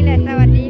ีแหละสวัสดี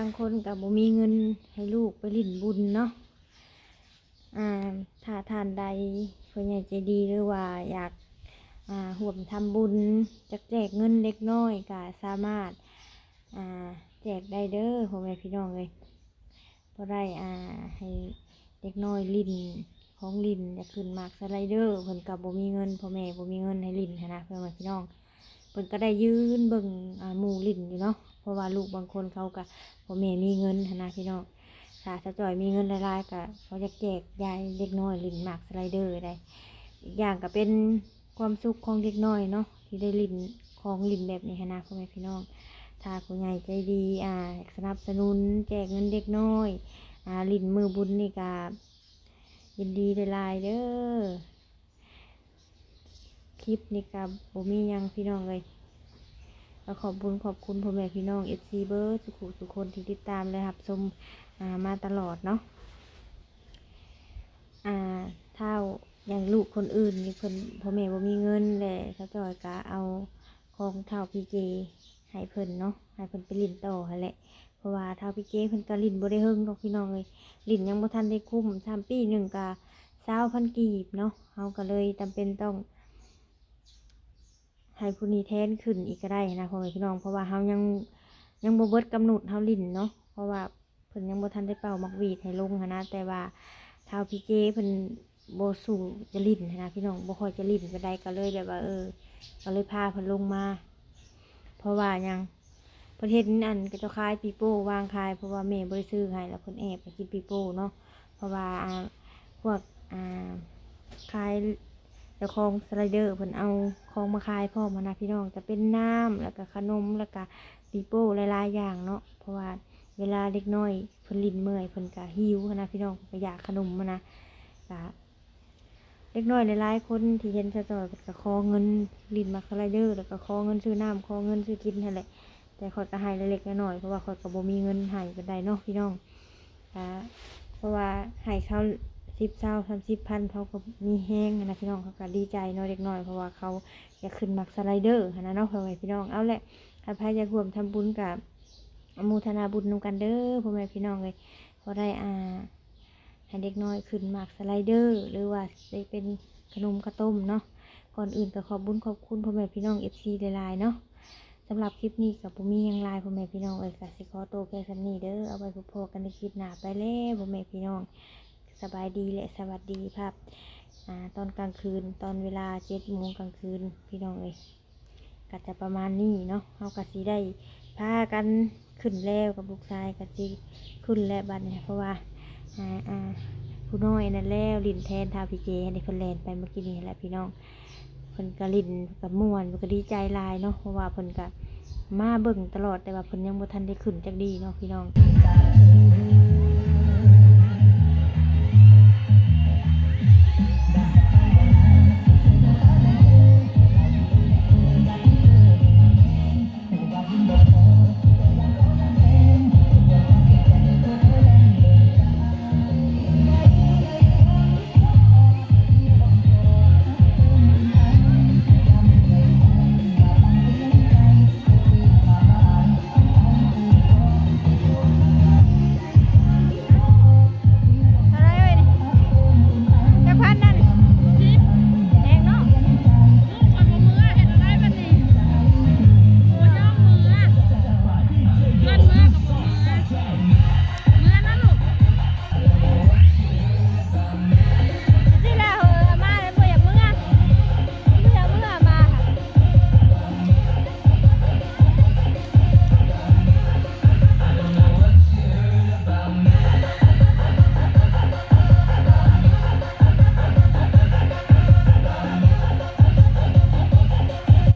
างคนกับบ่มีเงินให้ลูกไปลิ้นบุญเนาะอ่าถ้าทานใดผู้ใหญ่ใจดีหรือว่าอยากอ่าห่วมทำบุญจักแจกเงินเล็กน้อยก็สามารถอ่าแจกได้เด้อพ่อแม่พี่น้องเลยก็ได้อ่าให้เด็กน้อยลินของลินอยากขึ้นมากสไลเดอร์เพิ่นกับบ่มีเงินพ่อแม่บ่มีเงินให้ลินนนะพ่อแม่พี่น้อง พิ่นก็ได้ยืนเบิ่งหมู่ลิ้นอยู่เนาะเพราะว่าลูกบางคนเขาก็พ่อแม่มีเงินหั้นนะพี่น้องถ้าสะจ่อยมีเงินหลายๆก็เขาจะแจกยายเด็กน้อยลิ้นหมากสไลเดอร์ได้อีกอย่างก็เป็นความสุขของเด็กน้อยเนาะที่ได้ลิ้นของลิ้นแบบนี้นนะพ่อแม่พี่น้องถ้าผู้ใหญ่ใจดีอ่าสนับสนุนแจกเงินเด็กน้อยอ่าลิ้นมือบุญนี่ก็ยินดีหลายๆเด้อ ลิปนี่ก็บ่มียังพี่น้องเลยก็ขอบคุณขอบคุณพ่อแม่พี่น้องเอฟซีเบอร์สุขุสุคนที่ติดตามเลยครับชมามาตลอดเนาะอ่าเท่าอย่างลูกคนอื่นนี่เพิ่นพ่อแม่บ่มีเงินเลยเขาจอยก็เอาของเท่าพีเจให้เพิ่นเนาะให้เพิ่นไปลินต่อแหละเพราะว่าเท่าพีเจเพิ่นก็ลินบ่ได้เฮิงดอกพี่น้องเลยลินยังบ่ทันได้คุ้มสามปีหนึ่งก็เศร้าพันกีบเนาะเฮาก็เลยจำเป็นต้อง ให้ผู้นี้แทนขึ้นอีกก็ได้นะพ่อแม่พี่น้องเพราะว่าเฮายังยังบ่เบิดกำหนดเฮาลิ้นเนาะเพราะว่าเพิ่นยังบ่ทันได้เป่ามักวีดให้ลงหั้นนะแต่ว่าเท้าพี่เจเพิ่นบ่สู่จะลิ้นหั้นนะพี่น้องบ่ค่อยจะลิ้นก็ได้ก็เลยแบบว่า เออ ก็เลยพาเพิ่นลงมา เพราะว่ายังประเทศนั้นอันก็จะขายปีโป้วางขายเพราะว่าแม่บ่ได้ซื้อให้แล้วเพิ่นแอบไปกินปีโป้เนาะเพราะว่าอ่าพวกอ่าขาย เจ้าของสไลเดอร์เพิ่นเอาของมาขายพ่อมานะพี่น้องจะเป็นน้ำแล้วก็ขนมแล้วก็ปีโป้หลายๆอย่างเนาะเพราะว่าเวลาเด็กน้อยเพิ่นลิ้นเมื่อยเพิ่นก็หิวนะพี่น้องก็อยากขนมมานะก็เด็กน้อยหลายๆคนที่เห็นจะจอยเพิ่นก็ขอเงินลิ้นมาสไลเดอร์ แล้วก็ขอเงินซื้อน้ำขอเงินซื้อกินนั่นแหละแต่ขอยก็ให้เล็กๆน้อยๆเพราะว่าขอยก็บ่มีเงินให้ปานใดเนาะพี่น้องก็เพราะว่าให้เขา สิบเศร้าสามสิบพันเขาก็มีแห้งนะพี่น้องเขาก็ดีใจเนาะเด็กน้อยเพราะว่าเขาอยากขึ้นมักสไลเดอร์นะเนาะพ่อแม่พี่น้องเอาแหละถ้าใครจะร่วมทำบุญกับอมูทนาบุญนำกันเด้อพ่อแม่พี่น้องเลยพอได้อ่าให้เด็กน้อยขึ้นมักสไลเดอร์ หรือว่าได้เป็นขนมข้าต้มเนาะก่อนอื่นก็ขอบบุญขอบคุณพ่อแม่พี่น้องเอฟซีหลายๆเนาะสำหรับคลิปนี้กับผมมีหยังไลายพ่อแม่พี่น้องเอ้ยกสิขอโตแค่สำนีเด้อเอาไว้พบกันในคลิปหน้าไปแล้วพ่อแม่พี่น้อง สบายดีและสวัสดีครับอตอนกลางคืนตอนเวลาเจ็ดโมงกลางคืนพี่น้องเอ้ยก็จะประมาณนี้เนาะเฮากะสิได้พากันขึ้นแล้วกับลูกชายกะสิขึ้นแล้วบัดเนี่ยเพราะว่าอ่าอ่าผู้น้อยนั่นแล้วลินแทนทาพีเจให้ได้เพิ่นแลนไปเมื่อกี้นี้แหละพี่น้องเพิ่นก็ลินกับม่วนเพิ่นก็ดีใจลายเนาะเพราะว่าเพิ่นก็มาเบิ่งตลอดแต่ว่าเพิ่นยังบ่ทันได้ขึ้นจักดีเนาะพี่น้อง